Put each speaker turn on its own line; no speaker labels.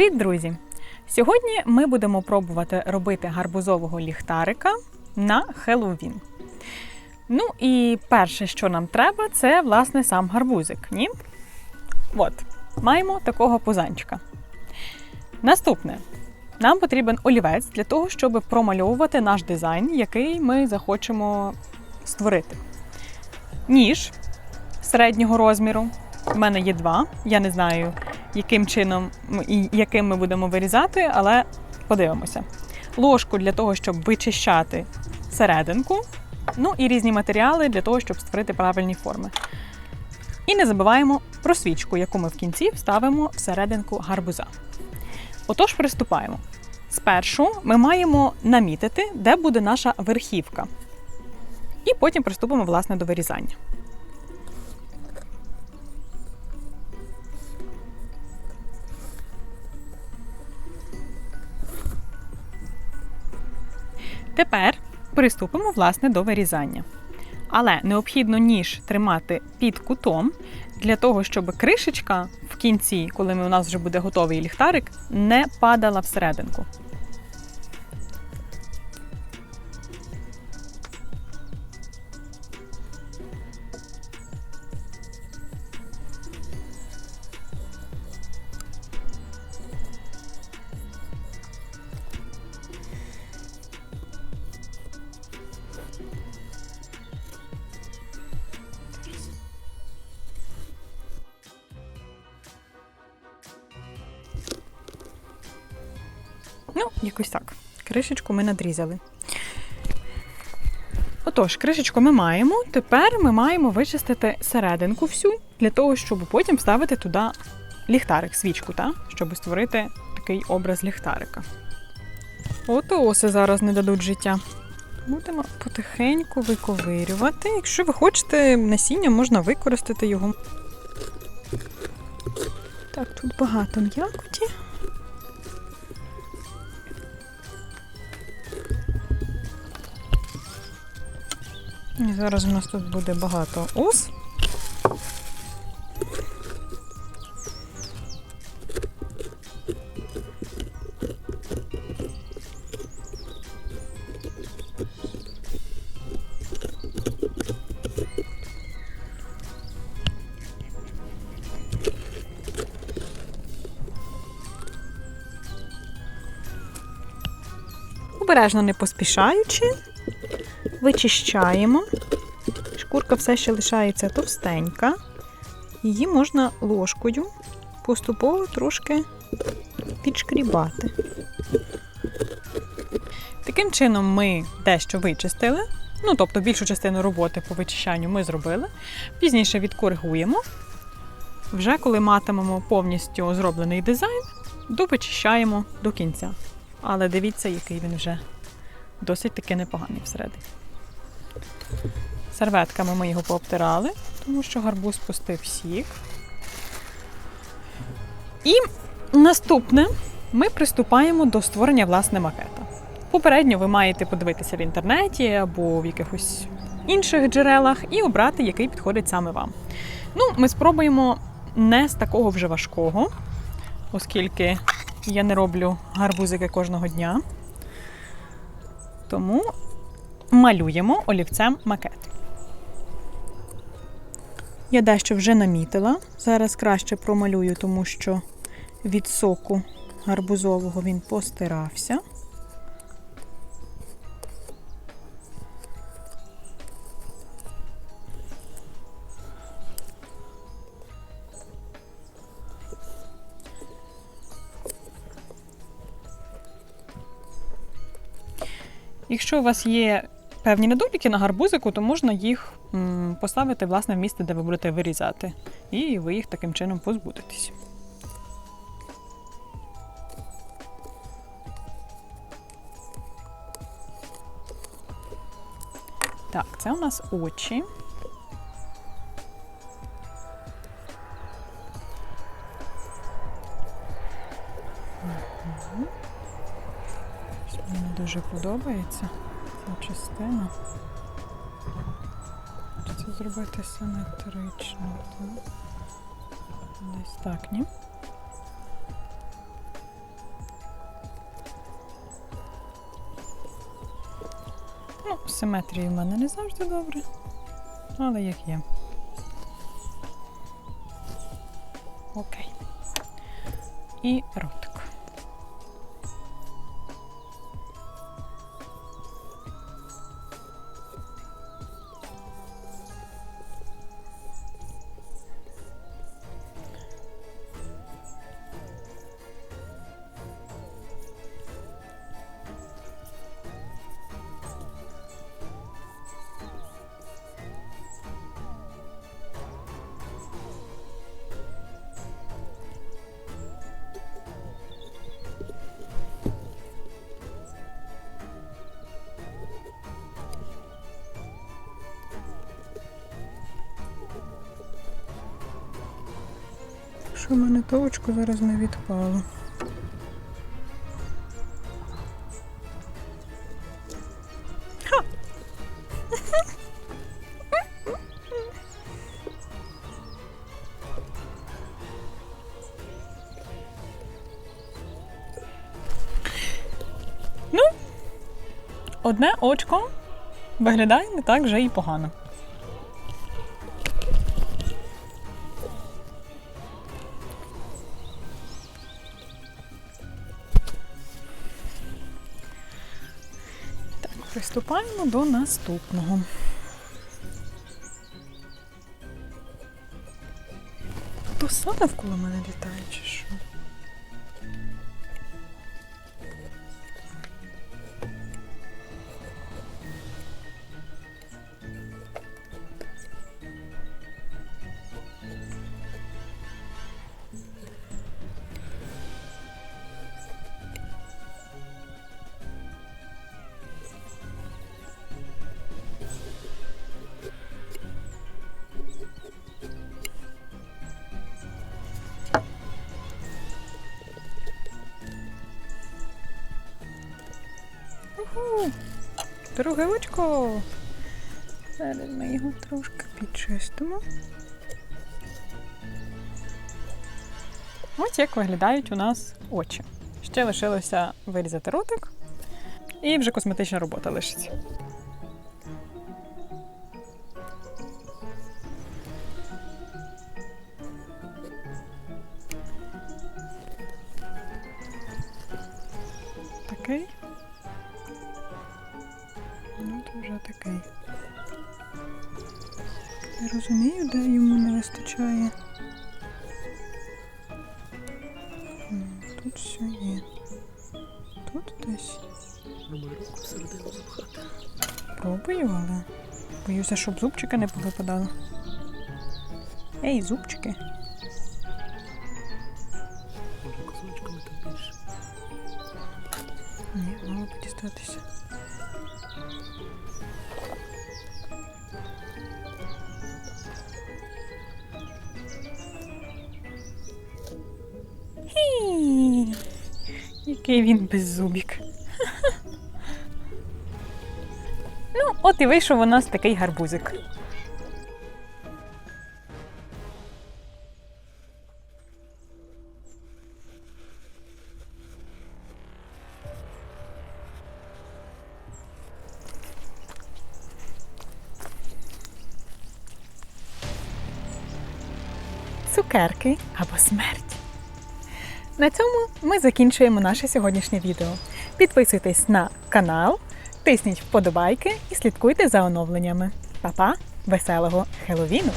Привіт, друзі! Сьогодні ми будемо пробувати робити гарбузового ліхтарика на Хеллоуін. Ну і перше, що нам треба, це власне сам гарбузик. Ні? От, маємо такого пузанчика. Наступне. Нам потрібен олівець для того, щоб промальовувати наш дизайн, який ми захочемо створити. Ніж середнього розміру. У мене є два. Я не знаю, яким чином і яким ми будемо вирізати, але подивимося. Ложку для того, щоб вичищати серединку. Ну і різні матеріали для того, щоб створити правильні форми. І не забуваємо про свічку, яку ми в кінці вставимо всерединку гарбуза. Отож, приступаємо. Спершу ми маємо намітити, де буде наша верхівка. І потім приступимо власне до вирізання. Тепер приступимо власне до вирізання. Але необхідно ніж тримати під кутом для того, щоб кришечка в кінці, коли у нас вже буде готовий ліхтарик, не падала всерединку. Ну, якось так. Кришечку ми надрізали. Отож, кришечку ми маємо. Тепер ми маємо вичистити серединку всю для того, щоб потім вставити туди ліхтарик, свічку, та? щоб створити такий образ ліхтарика. От оси зараз не дадуть життя. Будемо потихеньку виковирювати. Якщо ви хочете насіння, можна використати його. Так, тут багато м'якоті. І зараз у нас тут буде багато ос. Обережно не поспішаючи, вичищаємо. Шкурка все ще лишається товстенька. Її можна ложкою поступово трошки підшкрібати. Таким чином ми дещо вичистили. Ну, тобто більшу частину роботи по вичищанню ми зробили. Пізніше відкоригуємо. Вже коли матимемо повністю зроблений дизайн, довичищаємо до кінця. Але дивіться, який він вже досить таки непоганий всередині. Серветками ми його пообтирали, тому що гарбуз пустив сік. І наступне ми приступаємо до створення власне макета. Попередньо ви маєте подивитися в інтернеті або в якихось інших джерелах і обрати, який підходить саме вам. Ну, ми спробуємо не з такого вже важкого, оскільки я не роблю гарбузики кожного дня. Тому малюємо олівцем макет. Я дещо вже намітила. Зараз краще промалюю, тому що від соку гарбузового він постирався. Якщо у вас є певні недоліки на гарбузику, то можна їх поставити власне в місце, де ви будете вирізати, і ви їх таким чином позбудетесь. Так, це у нас очі. Мені дуже подобається частина. Це зробити симетрично. Так? Десь так, ні? Ну, симетрії в мене не завжди добре, але як є. Окей. І рот. Що в мене то очко зараз не відпало. Ну, одне очко виглядає не так вже і погано. Приступаємо до наступного. То саме навколо мене літає, чи що? Друге очко. Зараз ми його трошки підчистимо. Ось як виглядають у нас очі. Ще лишилося вирізати ротик, і вже косметична робота лишиться. Розумію, де йому не вистачає. Тут все є. Тут десь. Пробую, але боюся, щоб зубчики не повипадали. Ей, зубчики.
Може, кусочками там більше.
Ні, мало б Який він беззубік. Ну, от і вийшов у нас такий гарбузик. Цукерки або смерть. На цьому ми закінчуємо наше сьогоднішнє відео. Підписуйтесь на канал, тисніть вподобайки і слідкуйте за оновленнями. Па-па, веселого Хеловіну!